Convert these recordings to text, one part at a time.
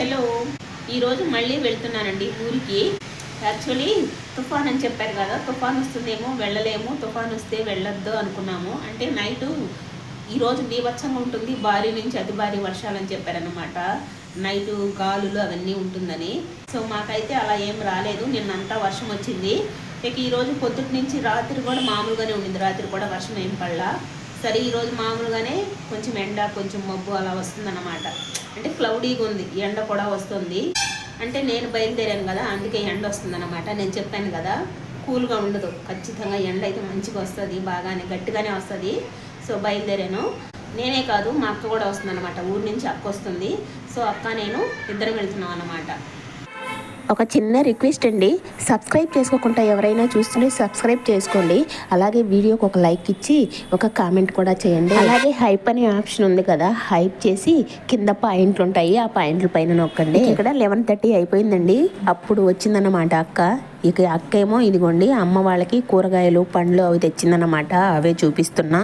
Hello ఈరోజు మళ్ళీ వెళ్తున్నానండి ఊరికి. యాక్చువల్లీ తుఫాన్ అని చెప్పారు కదా తుఫాన్ వస్తుందేమో వెళ్ళలేము తుఫాన్ వస్తే వెళ్ళొద్దు అనుకున్నాము. అంటే నైటు ఈరోజు బీభత్సంగా ఉంటుంది భారీ నుంచి అతి భారీ వర్షాలని చెప్పారనమాట నైటు గాలులు అవన్నీ ఉంటుందని. సో మాకైతే అలా ఏం రాలేదు నిన్నంతా వర్షం వచ్చింది. ఇక ఈరోజు పొద్దుటి నుంచి రాత్రి కూడా మామూలుగానే ఉండింది రాత్రి కూడా వర్షం ఏం పడలా. సరే ఈరోజు మామూలుగానే కొంచెం ఎండ కొంచెం మబ్బు అలా వస్తుందన్నమాట. అంటే క్లౌడీగా ఉంది ఎండ కూడా వస్తుంది. అంటే నేను బయలుదేరాను కదా అందుకే ఎండ వస్తుందన్నమాట. నేను చెప్పాను కదా కూల్గా ఉండదు. ఖచ్చితంగా ఎండ అయితే మంచిగా వస్తుంది బాగానే గట్టిగానే వస్తుంది. సో బయలుదేరాను. నేనే కాదు మా అక్క కూడా వస్తుంది అనమాట ఊరి నుంచి అక్క వస్తుంది. సో అక్క నేను ఇద్దరం వెళ్తున్నాం అనమాట ఒక చిన్న రిక్వెస్ట్ అండి. సబ్స్క్రైబ్ చేసుకోకుండా ఎవరైనా చూస్తుంటే సబ్స్క్రైబ్ చేసుకోండి. అలాగే వీడియోకి ఒక లైక్ ఇచ్చి ఒక కామెంట్ కూడా చేయండి. అలాగే హైప్ అనే ఆప్షన్ ఉంది కదా హైప్ చేసి కింద పాయింట్లు ఉంటాయి. ఆ పాయింట్ల పైన నొక్కండి. ఇక్కడ లెవెన్ థర్టీ అయిపోయిందండి. అప్పుడు వచ్చిందన్నమాట అక్క. ఇక అక్క ఏమో ఇదిగోండి అమ్మ వాళ్ళకి కూరగాయలు పండ్లు అవి తెచ్చిందన్నమాట. అవే చూపిస్తున్నా.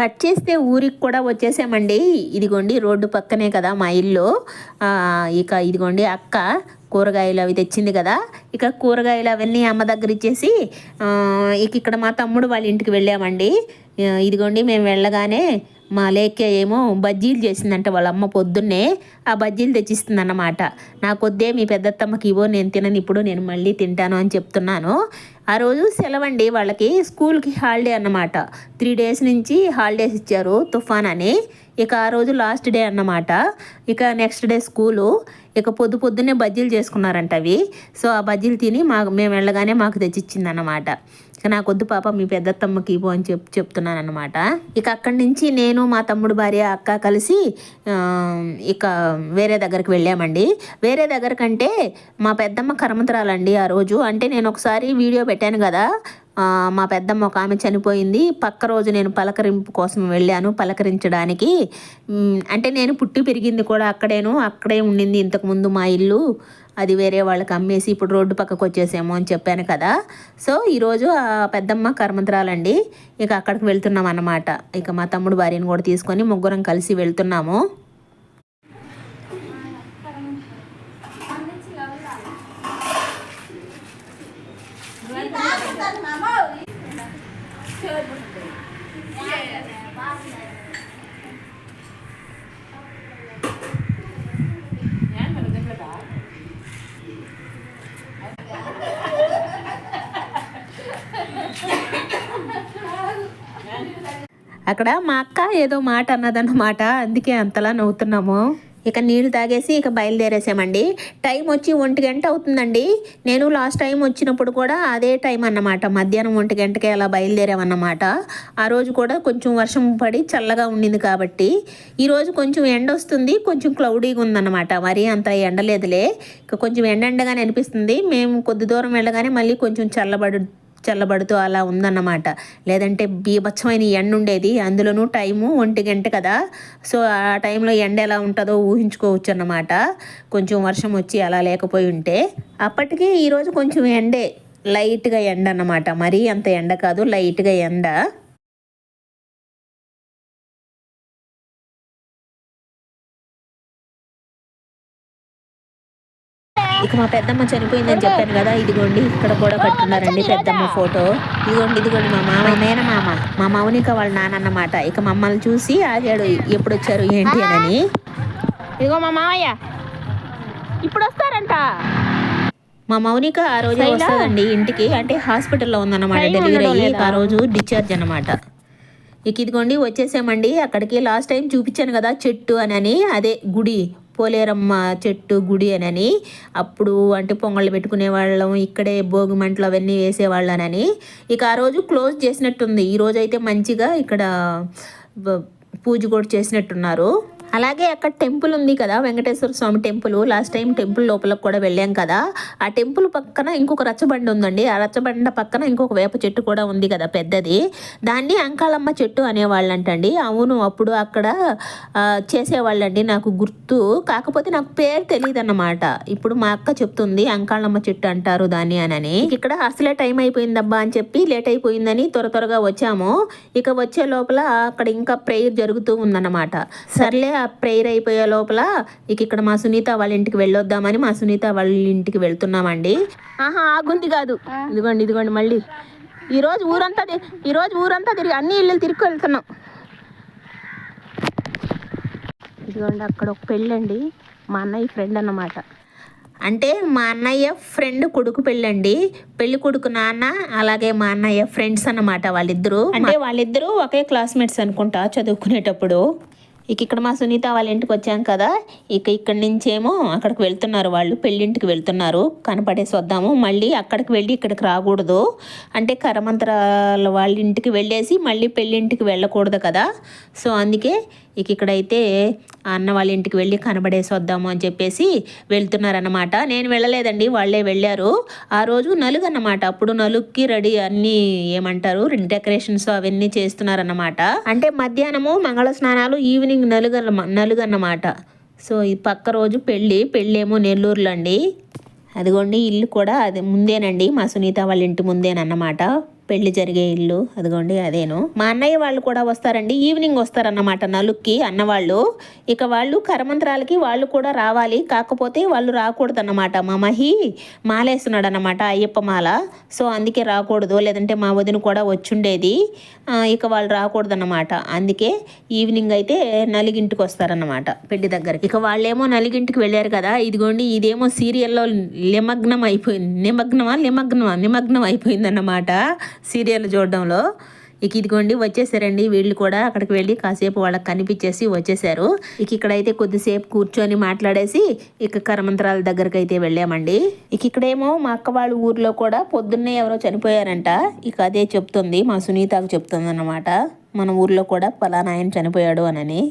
కట్ చేస్తే ఊరికి కూడా వచ్చేసామండి. ఇదిగోండి రోడ్డు పక్కనే కదా మా ఇల్లు. ఇక ఇదిగోండి అక్క కూరగాయలు అవి తెచ్చింది కదా. ఇక కూరగాయలు అవన్నీ అమ్మ దగ్గర ఇచ్చేసి ఇక ఇక్కడ మా తమ్ముడు వాళ్ళ ఇంటికి వెళ్ళామండి. ఇదిగోండి మేము వెళ్ళగానే మా లేఖ్య ఏమో బజ్జీలు చేసిందంట వాళ్ళ అమ్మ పొద్దున్నే. ఆ బజ్జీలు తెచ్చిస్తుందన్నమాట. నాకొద్దే మీ పెద్దత్తమ్మకి ఇవో నేను తినను ఇప్పుడు నేను మళ్ళీ తింటాను అని చెప్తున్నాను. ఆ రోజు సెలవండి వాళ్ళకి స్కూల్కి హాలిడే అన్నమాట. త్రీ డేస్ నుంచి హాలిడేస్ ఇచ్చారు తుఫాన్ అని ఇక ఆ రోజు లాస్ట్ డే అన్నమాట. ఇక నెక్స్ట్ డే స్కూలు. ఇక పొద్దు పొద్దున్నే బజ్జీలు చేసుకున్నారంట అవి. సో ఆ బజ్జీలు తిని మాకు మేము వెళ్ళగానే మాకు తెచ్చిచ్చింది అన్నమాట ఇక కొద్ది పాప మీ పెద్దత్తమ్మకి ఇవ్వు అని చెప్పి చెప్తున్నాను అనమాట ఇక అక్కడి నుంచి నేను మా తమ్ముడు భార్య అక్క కలిసి ఇక వేరే దగ్గరికి వెళ్ళామండి. వేరే దగ్గర కంటే మా పెద్దమ్మ కర్మతరాలండి ఆ రోజు. అంటే నేను ఒకసారి వీడియో పెట్టాను కదా మా పెద్దమ్మ ఒక ఆమె చనిపోయింది. పక్క రోజు నేను పలకరింపు కోసం వెళ్ళాను పలకరించడానికి. అంటే నేను పుట్టి పెరిగింది కూడా అక్కడేను. అక్కడే ఉండింది ఇంతకుముందు మా ఇల్లు. అది వేరే వాళ్ళకి అమ్మేసి ఇప్పుడు రోడ్డు పక్కకు వచ్చేసేమో అని చెప్పాను కదా. సో ఈరోజు ఆ పెద్దమ్మ కర్మంతరాలండి. ఇక అక్కడికి వెళ్తున్నాం అన్నమాట. ఇక మా తమ్ముడు భార్యను కూడా తీసుకొని ముగ్గురం కలిసి వెళ్తున్నాము. అక్కడ మా అక్క ఏదో మాట అన్నదన్నమాట. అందుకే అంతలా నవ్వుతున్నాము. ఇక నీళ్ళు తాగేసి ఇక బయలుదేరేసామండి. టైం వచ్చి ఒంటి గంట అవుతుందండి. నేను లాస్ట్ టైం వచ్చినప్పుడు కూడా అదే టైం అన్నమాట. మధ్యాహ్నం ఒంటి గంటకి అలా బయలుదేరామన్నమాట. ఆ రోజు కూడా కొంచెం వర్షం పడి చల్లగా ఉండింది కాబట్టి. ఈరోజు కొంచెం ఎండ వస్తుంది. కొంచెం క్లౌడీగా ఉందన్నమాట. మరీ అంత ఎండలేదులే. ఇక కొంచెం ఎండ ఎండగానే అనిపిస్తుంది. మేము కొద్ది దూరం వెళ్ళగానే మళ్ళీ కొంచెం చల్లబడు చల్లబడుతూ అలా ఉందన్నమాట. లేదంటే బీభత్సమైన ఎండ ఉండేది. అందులోనూ టైము ఒంటి గంట కదా. సో ఆ టైంలో ఎండ ఎలా ఉంటుందో ఊహించుకోవచ్చు అన్నమాట కొంచెం వర్షం వచ్చి అలా లేకపోయి ఉంటే. అప్పటికి ఈరోజు కొంచెం ఎండే. లైట్గా ఎండ అన్నమాట మరీ అంత ఎండ కాదు. లైట్గా ఎండ. ఇక మా పెద్దమ్మ చనిపోయిందని చెప్పాను కదా ఇదిగోండి ఇక్కడ కూడా కట్టున్నారండి పెద్దమ్మ ఫోటో. ఇదిగోండి ఇదిగోండి మా మామ మేనమామ మా మౌనిక వాళ్ళ నాన్న అన్నమాట. ఇక మమ్మల్ని చూసి ఆగాడు ఎప్పుడు వచ్చారు ఏంటి అని. ఇదిగో మా మామయ్య ఇప్పుడు వస్తారంట మా మౌనిక ఆ రోజు? వస్తుందండి ఇంటికి అంటే హాస్పిటల్లో ఉందన్నమాట డెలివరీ అయ్యి? ఆ రోజు డిశ్చార్జ్ అన్నమాట. ఇక ఇదిగోండి వచ్చేసామండి అక్కడికి లాస్ట్ టైం చూపించాను కదా చెట్టు అని అని అదే గుడి. పోలేరమ్మ చెట్టు గుడి అని అప్పుడు అంటే పొంగళ్ళు పెట్టుకునే వాళ్ళం ఇక్కడే భోగి మంటలు అవన్నీ వేసేవాళ్ళనని. ఇక ఆ రోజు క్లోజ్ చేసినట్టుంది. ఈ అయితే మంచిగా ఇక్కడ పూజ కూడా చేసినట్టున్నారు. అలాగే అక్కడ టెంపుల్ ఉంది కదా Venkateswara Swami temple. Last time temple లోపలకు కూడా వెళ్ళాం కదా. ఆ టెంపుల్ పక్కన ఇంకొక రచ్చబండ ఉందండి. ఆ రచ్చబండ పక్కన ఇంకొక వేప చెట్టు కూడా ఉంది కదా పెద్దది. దాన్ని అంకాళమ్మ చెట్టు అనేవాళ్ళంటండి. అవును అప్పుడు అక్కడ చేసేవాళ్ళండి నాకు గుర్తు. కాకపోతే నాకు పేరు తెలియదు అన్నమాట ఇప్పుడు మా అక్క చెప్తుంది అంకాళమ్మ చెట్టు అంటారు దాన్ని అని ఇక్కడ అసలే టైం అయిపోయిందబ్బా అని చెప్పి లేట్ అయిపోయిందని త్వర త్వరగా వచ్చాము. ఇక వచ్చే లోపల అక్కడ ఇంకా ప్రేయర్ జరుగుతూ ఉందన్నమాట. సర్లే ప్రేయర్ అయిపోయే లోపల ఇక ఇక్కడ మా సునీత వాళ్ళ ఇంటికి వెళ్ళొద్దామని మా సునీత వాళ్ళ ఇంటికి వెళ్తున్నామండి. ఆహా ఆగుంది కాదు. ఇదిగోండి ఇదిగోండి మళ్ళీ. ఈరోజు ఊరంతా ఈరోజు ఊరంతా తిరిగి అన్ని ఇళ్ళు తిరిగి వెళ్తున్నాం. ఇదిగోండి అక్కడ ఒక పెళ్ళండి. మా అన్నయ్య ఫ్రెండ్ అన్నమాట. అంటే మా అన్నయ్య ఫ్రెండ్ కొడుకు పెళ్ళండి. పెళ్ళి కొడుకు నాన్న అలాగే మా అన్నయ్య ఫ్రెండ్స్ అన్నమాట వాళ్ళిద్దరూ. అంటే వాళ్ళిద్దరూ ఒకే క్లాస్మేట్స్ అనుకుంటా చదువుకునేటప్పుడు. ఇక ఇక్కడ మా సునీత వాళ్ళ ఇంటికి వచ్చాం కదా ఇక ఇక్కడి నుంచేమో అక్కడికి వెళ్తున్నారు వాళ్ళు పెళ్ళింటికి వెళ్తున్నారు కనపడేసి వద్దాము. మళ్ళీ అక్కడికి వెళ్ళి ఇక్కడికి రాకూడదు. అంటే కరమంత్రాల వాళ్ళ ఇంటికి వెళ్ళేసి మళ్ళీ పెళ్ళింటికి వెళ్ళకూడదు కదా. సో అందుకే ఇక ఇక్కడైతే ఆ అన్న వాళ్ళ ఇంటికి వెళ్ళి కనబడేసి వద్దాము అని చెప్పేసి వెళ్తున్నారనమాట నేను వెళ్ళలేదండి వాళ్ళే వెళ్ళారు. ఆ రోజు నలుగు అన్నమాట అప్పుడు నలుగుకి రెడీ అన్నీ ఏమంటారు డెకరేషన్స్ అవన్నీ చేస్తున్నారన్నమాట. అంటే మధ్యాహ్నము మంగళ స్నానాలు ఈవినింగ్ నలుగు అన్నమా- నలుగు అన్నమాట సో ఈ పక్క రోజు పెళ్ళి పెళ్ళేమో నెల్లూరులో అండి అదిగోండి ఇల్లు కూడా అది ముందేనండి. మా సునీత వాళ్ళ ఇంటి ముందేనన్నమాట. పెళ్ళి జరిగే ఇల్లు. అదిగోండి అదేను. మా అన్నయ్య వాళ్ళు కూడా వస్తారండి. ఈవినింగ్ వస్తారన్నమాట నలుక్కి అన్నవాళ్ళు ఇక వాళ్ళు కరమంత్రాలకి వాళ్ళు కూడా రావాలి. కాకపోతే వాళ్ళు రాకూడదన్నమాట. మా మహి మాలేస్తున్నాడు అన్నమాట అయ్యప్ప మాల. సో అందుకే రాకూడదు. లేదంటే మా వదిన కూడా వచ్చుండేది. ఇక వాళ్ళు రాకూడదన్నమాట. అందుకే ఈవినింగ్ అయితే నలుగింటికి వస్తారన్నమాట పెళ్ళి దగ్గరికి. ఇక వాళ్ళేమో నలుగింటికి వెళ్ళారు కదా. ఇదిగోండి ఇదేమో సీరియల్లో నిమగ్నం అయిపోయింది నిమగ్నమా నిమగ్నమా నిమగ్నం అయిపోయిందన్నమాట సీరియల్ చూడడంలో. ఇక ఇదిగోండి వచ్చేసారండి. వీళ్ళు కూడా అక్కడికి వెళ్ళి కాసేపు వాళ్ళకి కనిపించేసి వచ్చేసారు. ఇక ఇక్కడైతే కొద్దిసేపు కూర్చొని మాట్లాడేసి ఇక కరమంత్రాల దగ్గరకు అయితే వెళ్ళామండి. ఇక ఇక్కడేమో మా అక్క వాళ్ళ ఊర్లో కూడా పొద్దున్నే ఎవరో చనిపోయారంట. ఇక అదే చెప్తుంది మా సునీతకు చెప్తుంది అన్నమాట మన ఊర్లో కూడా పలానా ఆయన చనిపోయాడు అనని.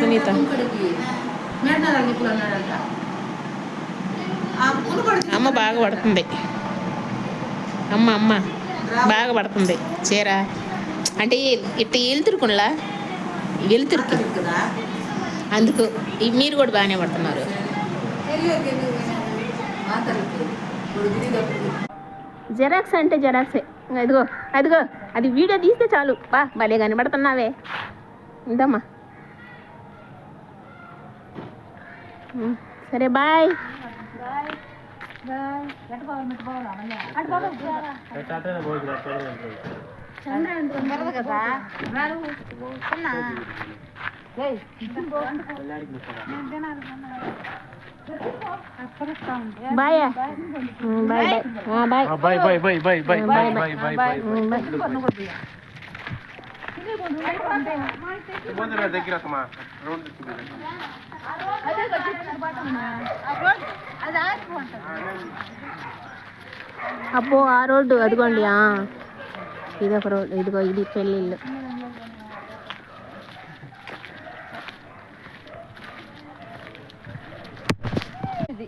సునీత అమ్మ బాగా పడుతుంది. అమ్మ అమ్మ. బాగా పడుతుంది. చీర. అంటే ఇట్ట వెళ్తురుకులా వెళ్తురుకు అందుకు మీరు కూడా బాగానే పడుతున్నారు. జెరాక్స్ అంటే జెరాక్సే ఇదిగో అదిగో అది వీడియో తీస్తే చాలు. బా భలే కనబడుతున్నావే. ఇందమ్మా సరే bye bye bye bye bye bye bye bye bye bye bye bye. Um, bye ముందర దగ్గర రోడ్ అబ్బో ఆ రోడ్డు అదిగోండి ఇది ఒక రోడ్డు ఇదిగో ఇది పెళ్ళిళ్ళు.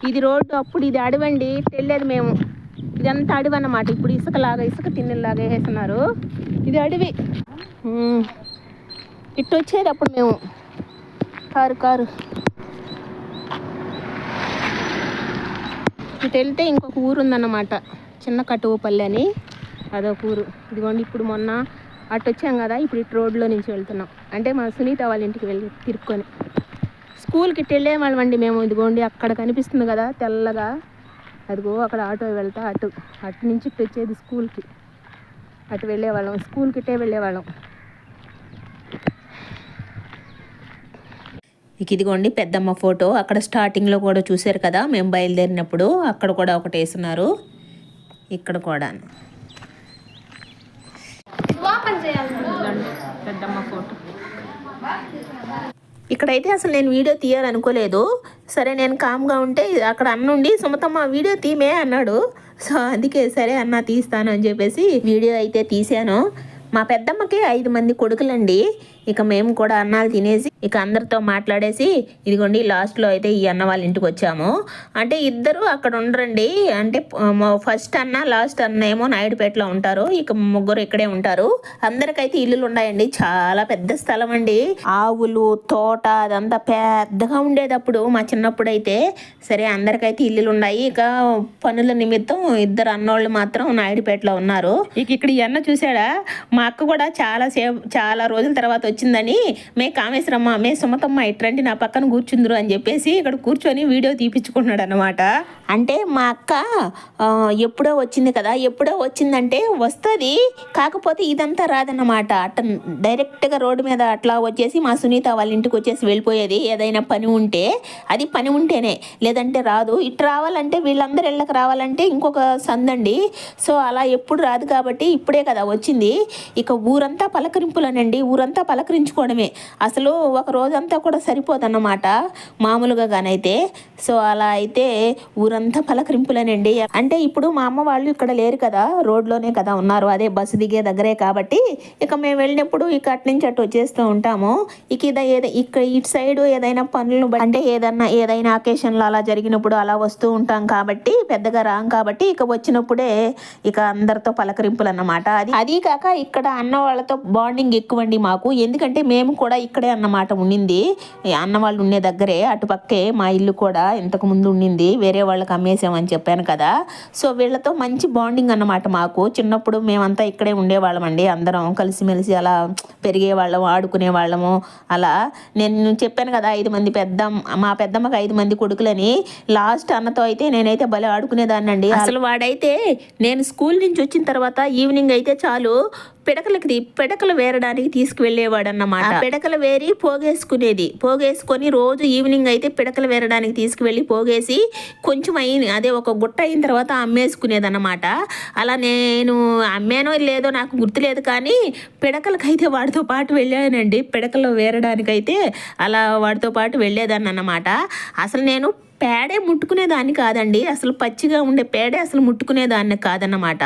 ఇది రోడ్డు అప్పుడు ఇది అడవండి తెలియదు మేము. ఇదంతా అడవి అన్నమాట ఇప్పుడు ఇసుకలాగా ఇసుక తిన్నెలాగా వేస్తున్నారు. ఇది అడవి. ఇటు వచ్చేది అప్పుడు మేము. Car car. ఇటు వెళ్తే ఇంకొక ఊరు ఉందన్నమాట. చిన్న కటువుపల్లి అని. అదొక ఊరు. ఇదిగోండి ఇప్పుడు మొన్న అటు వచ్చాం కదా ఇప్పుడు ఇటు రోడ్లో నుంచి వెళ్తున్నాం. అంటే మా సునీత వాళ్ళ ఇంటికి వెళ్ళి తిరుక్కొని. స్కూల్కి ఇటు వెళ్ళే వాళ్ళమండి మేము. ఇదిగోండి అక్కడ కనిపిస్తుంది కదా తెల్లగా. అదిగో అక్కడ ఆటో వెళ్తా అటు. అటు నుంచి ఇటు వచ్చేది స్కూల్కి. అటు వెళ్ళేవాళ్ళం స్కూల్కి ఇట్టే వెళ్ళేవాళ్ళం. ఇక ఇదిగోండి పెద్దమ్మ ఫోటో. అక్కడ స్టార్టింగ్లో కూడా చూశారు కదా మేము బయలుదేరినప్పుడు అక్కడ కూడా ఒకటి వేస్తున్నారు ఇక్కడ కూడా. పెద్దమ్మ ఫోటో. ఇక్కడైతే అసలు నేను వీడియో తీయాలనుకోలేదు. సరే నేను కామ్గా ఉంటే అక్కడ అన్నుండి సుమతమ్మ వీడియో తీమే అన్నాడు. సో అందుకే సరే అన్న తీస్తాను అని చెప్పేసి వీడియో అయితే తీసాను మా పెద్దమ్మకి ఐదు మంది కొడుకులండి. ఇక మేము కూడా అన్నాలు తినేసి ఇక అందరితో మాట్లాడేసి ఇదిగోండి లాస్ట్లో అయితే ఈ అన్న వాళ్ళ ఇంటికి వచ్చాము. అంటే ఇద్దరు అక్కడ ఉండరండి. అంటే ఫస్ట్ అన్న లాస్ట్ అన్న ఏమో నాయుడుపేటలో ఉంటారు. ఇక ముగ్గురు ఇక్కడే ఉంటారు. అందరికైతే ఇల్లులు ఉన్నాయండి. చాలా పెద్ద స్థలం అండి. ఆవులు తోట అదంతా పెద్దగా ఉండేటప్పుడు మా చిన్నప్పుడు అయితే సరే అందరికైతే ఇల్లులు ఉన్నాయి. ఇక పనుల నిమిత్తం ఇద్దరు అన్నోళ్ళు మాత్రం నాయుడుపేటలో ఉన్నారు. ఇక ఇక్కడ ఈ అన్న చూసాడా మా అక్క కూడా చాలా సేపు చాలా రోజుల తర్వాత వచ్చిందని మే కామేశ్వరమ్మ మే సుమతమ్మ ఇట్రండి నా పక్కన కూర్చుందరు అని చెప్పేసి ఇక్కడ కూర్చొని వీడియో తీపించుకున్నాడు అనమాట అంటే మా అక్క ఎప్పుడో వచ్చింది కదా ఎప్పుడో వచ్చిందంటే వస్తుంది కాకపోతే ఇదంతా రాదన్నమాట. అట్ట డైరెక్ట్గా రోడ్డు మీద అట్లా వచ్చేసి మా సునీత వాళ్ళ ఇంటికి వచ్చేసి వెళ్ళిపోయేది. ఏదైనా పని ఉంటే అది పని ఉంటేనే. లేదంటే రాదు. ఇటు రావాలంటే వీళ్ళందరూ ఇళ్ళకి రావాలంటే ఇంకొక సందండి. సో అలా ఎప్పుడు రాదు కాబట్టి ఇప్పుడే కదా వచ్చింది. ఇక ఊరంతా పలకరింపులనండి. ఊరంతా పలకరించుకోవడమే అసలు ఒక రోజంతా కూడా సరిపోదన్నమాట మామూలుగా గానైతే. సో అలా అయితే ఊరంతా పలకరింపులనండి. అంటే ఇప్పుడు మా అమ్మ వాళ్ళు ఇక్కడ లేరు కదా రోడ్లోనే కదా ఉన్నారు. అదే బస్సు దిగే దగ్గరే కాబట్టి ఇక మేము వెళ్ళినప్పుడు ఇక అటు నుంచి అటు వచ్చేస్తూ ఉంటాము. ఇక ఇద ఏదో ఇక్కడ ఇటు సైడ్ ఏదైనా పనులు అంటే ఏదన్నా ఏదైనా అకేషన్లు అలా జరిగినప్పుడు అలా వస్తూ ఉంటాం కాబట్టి పెద్దగా రాం కాబట్టి ఇక వచ్చినప్పుడే ఇక అందరితో పలకరింపులు అన్నమాట అది అది కాక ఇక్కడ అన్న వాళ్ళతో బాండింగ్ ఎక్కువండి మాకు. ఎందుకంటే మేము కూడా ఇక్కడే అన్నమాట ఉండింది. అన్న వాళ్ళు ఉండే దగ్గరే అటుపక్కే మా ఇల్లు కూడా ఇంతకు ముందు ఉండింది. వేరే వాళ్ళకి అమ్మేసామని చెప్పాను కదా. సో వీళ్ళతో మంచి బాండింగ్ అన్నమాట మాకు. చిన్నప్పుడు మేమంతా ఇక్కడే ఉండేవాళ్ళం అండి అందరం కలిసిమెలిసి అలా పెరిగే వాళ్ళం ఆడుకునే వాళ్ళము అలా. నేను చెప్పాను కదా ఐదు మంది పెద్ద మా పెద్దమ్మకి ఐదు మంది కొడుకులని. లాస్ట్ అన్నతో అయితే నేనైతే భలే ఆడుకునేదాన్ని అండి అసలు వాడైతే నేను స్కూల్ నుంచి వచ్చిన తర్వాత ఈవినింగ్ అయితే చాలు. పిడకలకి పిడకలు వేరడానికి తీసుకువెళ్ళేవాడు అన్నమాట పిడకలు వేరి పోగేసుకునేది. పోగేసుకొని రోజు ఈవినింగ్ అయితే పిడకలు వేరడానికి తీసుకువెళ్ళి పోగేసి కొంచెం అయింది అదే ఒక గుట్ట అయిన తర్వాత అమ్మేసుకునేది అన్నమాట అలా నేను అమ్మానో లేదో నాకు గుర్తులేదు కానీ పిడకలకైతే వాడితో పాటు వెళ్ళానండి. పిడకలు వేరడానికైతే అలా వాడితో పాటు వెళ్ళేదాన్ని అన్నమాట అసలు నేను పేడే ముట్టుకునేదాన్ని కాదండి. అసలు పచ్చిగా ఉండే పేడే అసలు ముట్టుకునేదాన్ని కాదన్నమాట.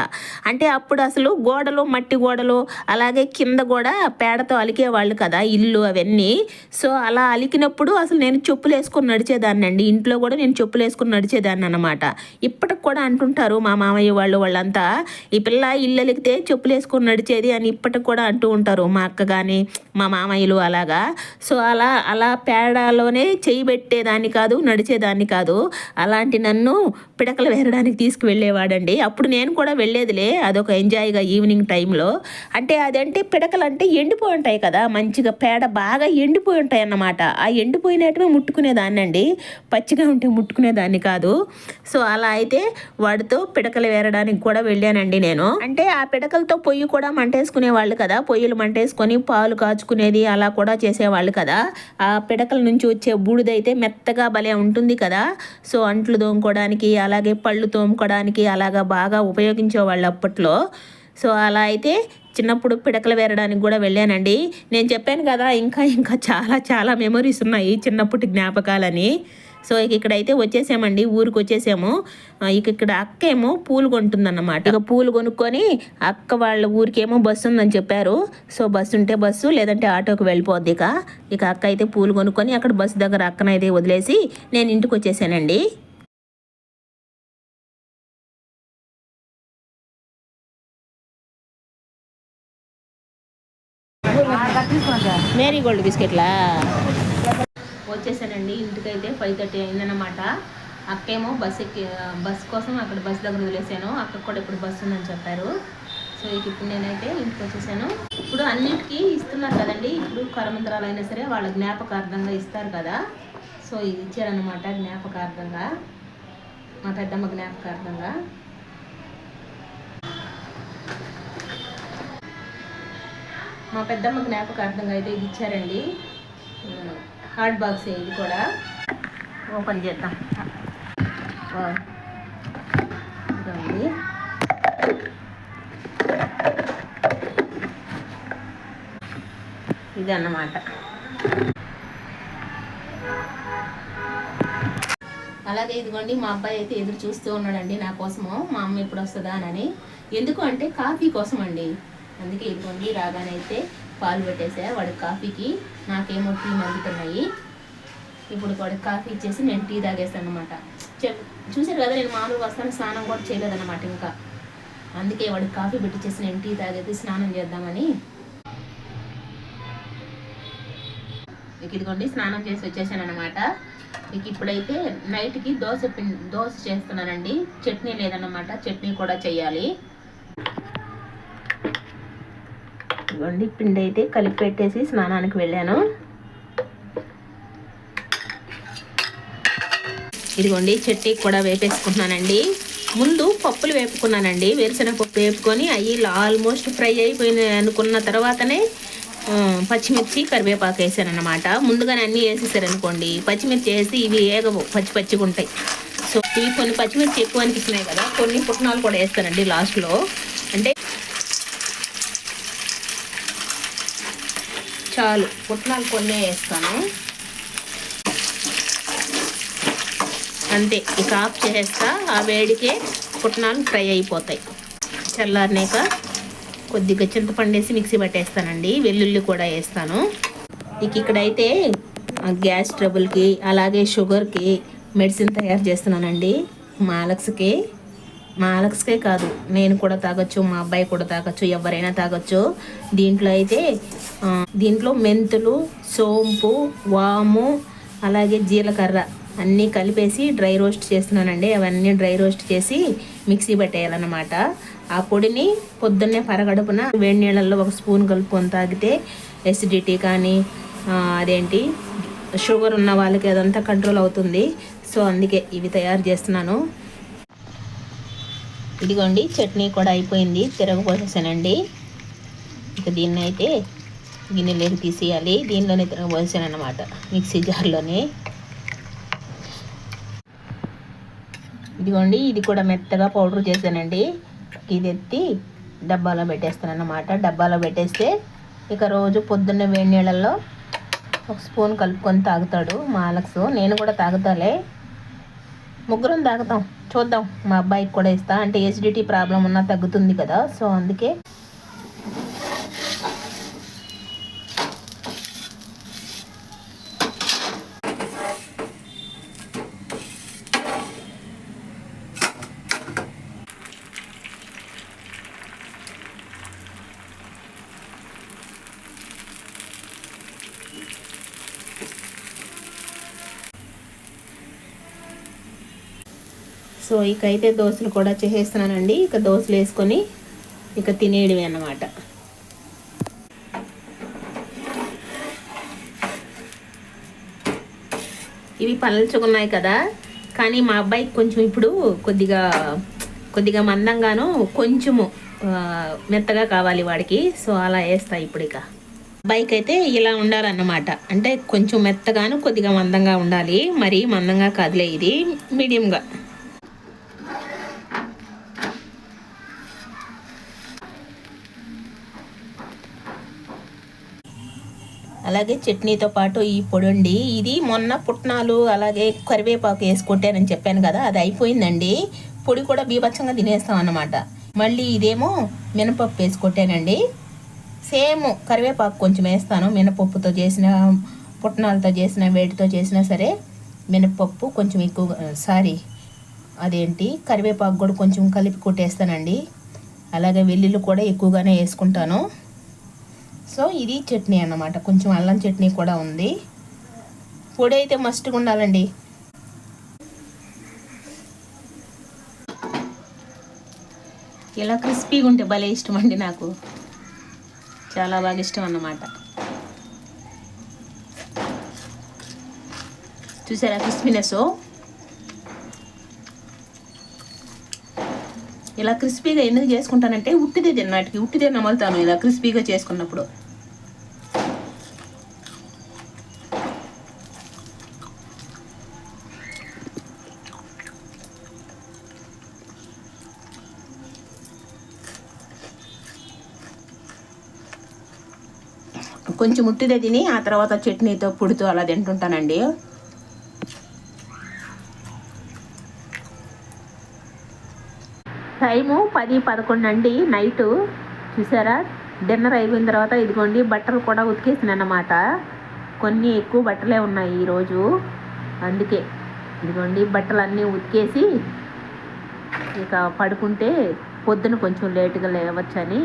అంటే అప్పుడు అసలు గోడలు మట్టి గోడలు అలాగే కింద కూడా పేడతో అలికేవాళ్ళు కదా ఇల్లు అవన్నీ. సో అలా అలికినప్పుడు అసలు నేను చెప్పులు వేసుకొని నడిచేదాన్ని అండి ఇంట్లో కూడా నేను చెప్పులు వేసుకొని నడిచేదాన్ని అనమాట ఇప్పటికి కూడా అంటుంటారు మా మామయ్య వాళ్ళు వాళ్ళంతా ఈ పిల్ల ఇల్లు అలికితే చెప్పులు వేసుకొని నడిచేది అని ఇప్పటికి కూడా అంటూ ఉంటారు మా అక్క కానీ మా మామయ్యలు అలాగా. సో అలా అలా పేడలోనే చేయి పెట్టేదాన్ని కాదు నడిచేదాన్ని కాదు. అలాంటి నన్ను పిడకలు వేరడానికి తీసుకువెళ్ళేవాడండి. అప్పుడు నేను కూడా వెళ్ళేదిలే అదొక ఎంజాయ్గా ఈవినింగ్ టైంలో. అంటే అదంటే పిడకలు అంటే ఎండిపోయి ఉంటాయి కదా. మంచిగా పేడ బాగా ఎండిపోయి ఉంటాయి అన్నమాట ఆ ఎండిపోయినట్టుగా ముట్టుకునేదాన్ని అండి పచ్చిగా ఉంటే ముట్టుకునేదాన్ని కాదు. సో అలా అయితే వాడితో పిడకలు వేరడానికి కూడా వెళ్ళానండి నేను. అంటే ఆ పిడకలతో పొయ్యి కూడా మంటేసుకునే వాళ్ళు కదా. పొయ్యిలు మంటేసుకొని పాలు కాచుకునేది అలా కూడా చేసేవాళ్ళు కదా. ఆ పిడకల నుంచి వచ్చే బూడిదైతే మెత్తగా భలే ఉంటుంది కదా. సో అంట్లు తోముకోవడానికి అలాగే పళ్ళు తోముకోవడానికి అలాగా బాగా ఉపయోగించేవాళ్ళు అప్పట్లో. సో అలా అయితే చిన్నప్పుడు పిడకలు వేరడానికి కూడా వెళ్ళానండి. నేను చెప్పాను కదా ఇంకా ఇంకా చాలా చాలా మెమరీస్ ఉన్నాయి చిన్నప్పటి జ్ఞాపకాలని. సో ఇక ఇక్కడైతే వచ్చేసామండి ఊరికి వచ్చేసాము. ఇక ఇక్కడ అక్క ఏమో పూలు కొంటుందన్నమాట. ఇక పూలు కొనుక్కొని అక్క వాళ్ళ ఊరికేమో బస్సు ఉందని చెప్పారు. సో బస్సు ఉంటే బస్సు లేదంటే ఆటోకి వెళ్ళిపోద్ది ఇక. ఇక అక్క అయితే పూలు కొనుక్కొని అక్కడ బస్సు దగ్గర అక్కనైతే వదిలేసి నేను ఇంటికి వచ్చేసానండి. మేరీ గోల్డ్ బిస్కెట్లా? వచ్చేసానండి ఇంటికైతే ఫైవ్ థర్టీ అయిందనమాట అక్కేమో బస్ ఎక్కి బస్ కోసం అక్కడ బస్ దగ్గర వదిలేసాను. అక్కడ కూడా ఇప్పుడు బస్సు ఉందని చెప్పారు. సో ఇక ఇప్పుడు నేనైతే ఇంటికి వచ్చేసాను. ఇప్పుడు అన్నిటికీ ఇస్తున్నారు కదండి. ఇప్పుడు కరమంత్రాలు అయినా సరే వాళ్ళ జ్ఞాపకార్థంగా ఇస్తారు కదా. సో ఇది ఇచ్చారనమాట జ్ఞాపకార్థంగా. మా పెద్దమ్మ జ్ఞాపకార్థంగా. మా పెద్దమ్మ జ్ఞాపకార్థంగా అయితే ఇది ఇచ్చారండి. హాట్ బాక్స్ ఇది కూడా. ఓపెన్ చేద్దాం. ఇదండి. ఇది అన్నమాట అలాగే ఇదిగోండి మా అబ్బాయి అయితే ఎదురు చూస్తూ ఉన్నాడండి నా కోసము. మా అమ్మ ఎప్పుడు వస్తుందా అని. ఎందుకు అంటే కాఫీ కోసం అండి అందుకే ఇదిగోండి రాగానే అయితే పాలు పెట్టేసా వాడి కాఫీకి. నాకేమో టీ మరుగుతున్నాయి ఇప్పుడు వాడికి కాఫీ ఇచ్చేసి నేను టీ తాగేస్తాను అనమాట చూసారు కదా నేను మామూలుగా వస్తాను స్నానం కూడా చేయలేదన్నమాట ఇంకా. అందుకే వాడికి కాఫీ పెట్టించేసి నేను టీ తాగేసి స్నానం చేద్దామని. ఇదిగోండి స్నానం చేసి వచ్చేసాను అనమాట ఇక ఇప్పుడైతే నైట్కి దోశ పిండి దోశ చేస్తున్నానండి. చట్నీ లేదన్నమాట చట్నీ కూడా చేయాలి. ఇదిగోండి పిండి అయితే కలిపి పెట్టేసి స్నానానికి వెళ్ళాను. ఇదిగోండి చట్నీ కూడా వేపేసుకుంటున్నానండి. ముందు పప్పులు వేపుకున్నానండి. వేరుశనగ పప్పు వేపుకొని అవి ఆల్మోస్ట్ ఫ్రై అయిపోయిన అనుకున్న తర్వాతనే పచ్చిమిర్చి కరివేపాకు వేసాను అనమాట ముందుగానే అన్నీ వేసేసారనుకోండి పచ్చిమిర్చి వేసి ఇవి ఏగవు పచ్చి పచ్చిగా ఉంటాయి. సో ఇవి కొన్ని పచ్చిమిర్చి ఎక్కువ అనిపిస్తున్నాయి కదా కొన్ని పుట్నాలు కూడా వేస్తానండి లాస్ట్లో. అంటే చాలు. పుట్నాలు కొన్ని వేస్తాను. అంతే ఇక ఆఫ్ చేసేస్తా. ఆ వేడికే పుట్నాలు ఫ్రై అయిపోతాయి. చల్లారినాక కొద్దిగా చింతపండు వేసి మిక్సీ పట్టేస్తానండి. వెల్లుల్లి కూడా వేస్తాను. ఇక ఇక్కడైతే గ్యాస్ ట్రబుల్కి అలాగే షుగర్కి మెడిసిన్ తయారు చేస్తున్నానండి మాలక్స్కి మాలక్స్కే కాదు నేను కూడా తాగొచ్చు మా అబ్బాయి కూడా తాగొచ్చు ఎవరైనా తాగొచ్చు. దీంట్లో అయితే దీంట్లో మెంతులు సోంపు వాము అలాగే జీలకర్ర అన్నీ కలిపేసి డ్రై రోస్ట్ చేస్తున్నానండి. అవన్నీ డ్రై రోస్ట్ చేసి మిక్సీ పెట్టేయాలన్నమాట. ఆ పొడిని పొద్దున్నే పరగడుపున వేడి నీళ్ళల్లో ఒక స్పూన్ కలుపుకొని తాగితే ఎసిడిటీ కానీ అదేంటి షుగర్ ఉన్న వాళ్ళకి అదంతా కంట్రోల్ అవుతుంది. సో అందుకే ఇవి తయారు చేస్తున్నాను. ఇదిగోండి చట్నీ కూడా అయిపోయింది. తిరగపోసేసానండి ఇక దీన్ని అయితే గిన్నెలోకి తీసేయాలి. దీనిలోనే తిరగపోసాను అనమాట మిక్సీ జార్లోనే. ఇదిగోండి ఇది కూడా మెత్తగా పౌడర్ చేశానండి. ఇది ఎత్తి డబ్బాలో పెట్టేస్తాను అన్నమాట డబ్బాలో పెట్టేస్తే ఇక రోజు పొద్దున్న వేడి నీళ్ళల్లో ఒక స్పూన్ కలుపుకొని తాగుతాడు మా అలక్స్. నేను కూడా తాగుతాలే. ముగ్గురం తాగుతాం. చూద్దాం. మా అబ్బాయికి కూడా ఇస్తా. అంటే ఎసిడిటీ ప్రాబ్లం ఉన్నా తగ్గుతుంది కదా. సో అందుకే సో ఇక అయితే దోశలు కూడా చేసేస్తున్నానండి. ఇక దోశలు వేసుకొని ఇక తినేయడమే అన్నమాట. ఇవి పలచుకున్నాయి కదా. కానీ మా అబ్బాయికి కొంచెం ఇప్పుడు కొద్దిగా కొద్దిగా మందంగాను కొంచెము మెత్తగా కావాలి వాడికి. సో అలా వేస్తా ఇప్పుడు ఇక. అబ్బాయికి అయితే ఇలా ఉండాలన్నమాట. అంటే కొంచెం మెత్తగాను కొద్దిగా మందంగా ఉండాలి. మరి మందంగా కాదులే ఇది. మీడియంగా. అలాగే చట్నీతో పాటు ఈ పొడి ఇది మొన్న పుట్నాలు అలాగే కరివేపాకు వేసుకుంటానని చెప్పాను కదా అది అయిపోయిందండి. పొడి కూడా బీభత్సంగా తినేస్తాం అన్నమాట. మళ్ళీ ఇదేమో మినపప్పు వేసుకుంటానండి. సేమ్ కరివేపాకు కొంచెం వేస్తాను. మినపప్పుతో చేసిన పుట్నాలతో చేసిన వేటితో చేసినా సరే మినపప్పు కొంచెం ఎక్కువగా సారీ అదేంటి కరివేపాకు కూడా కొంచెం కలిపి కొట్టేస్తానండి. అలాగే వెల్లుల్లి కూడా ఎక్కువగానే వేసుకుంటాను. సో ఇది చట్నీ అన్నమాట. కొంచెం అల్లం చట్నీ కూడా ఉంది. పొడి అయితే మస్ట్గా ఉండాలండి. ఇలా క్రిస్పీగా ఉంటే భలే ఇష్టం అండి నాకు. చాలా బాగా ఇష్టం అన్నమాట. చూసారా క్రిస్పీనెస్? ఇలా క్రిస్పీగా ఎందుకు చేసుకుంటానంటే ఉట్టిదే తిన్నాటికి ఉట్టిదే నమలుతాను ఇలా క్రిస్పీగా చేసుకున్నప్పుడు. కొంచెం ముట్టిదే తిని ఆ తర్వాత చట్నీతో పుడుతూ అలా తింటుంటానండి. టైము పది పదకొండు అండి నైటు. చూసారా? డిన్నర్ అయిపోయిన తర్వాత ఇదిగోండి బట్టలు కూడా అన్నమాట కొన్ని ఎక్కువ బట్టలే ఉన్నాయి ఈరోజు. అందుకే ఇదిగోండి బట్టలన్నీ ఉతికేసి ఇక పడుకుంటే పొద్దున కొంచెం లేటుగా లేవచ్చని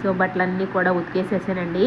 సో బట్టలన్నీ కూడా ఉతికేసేసానండి.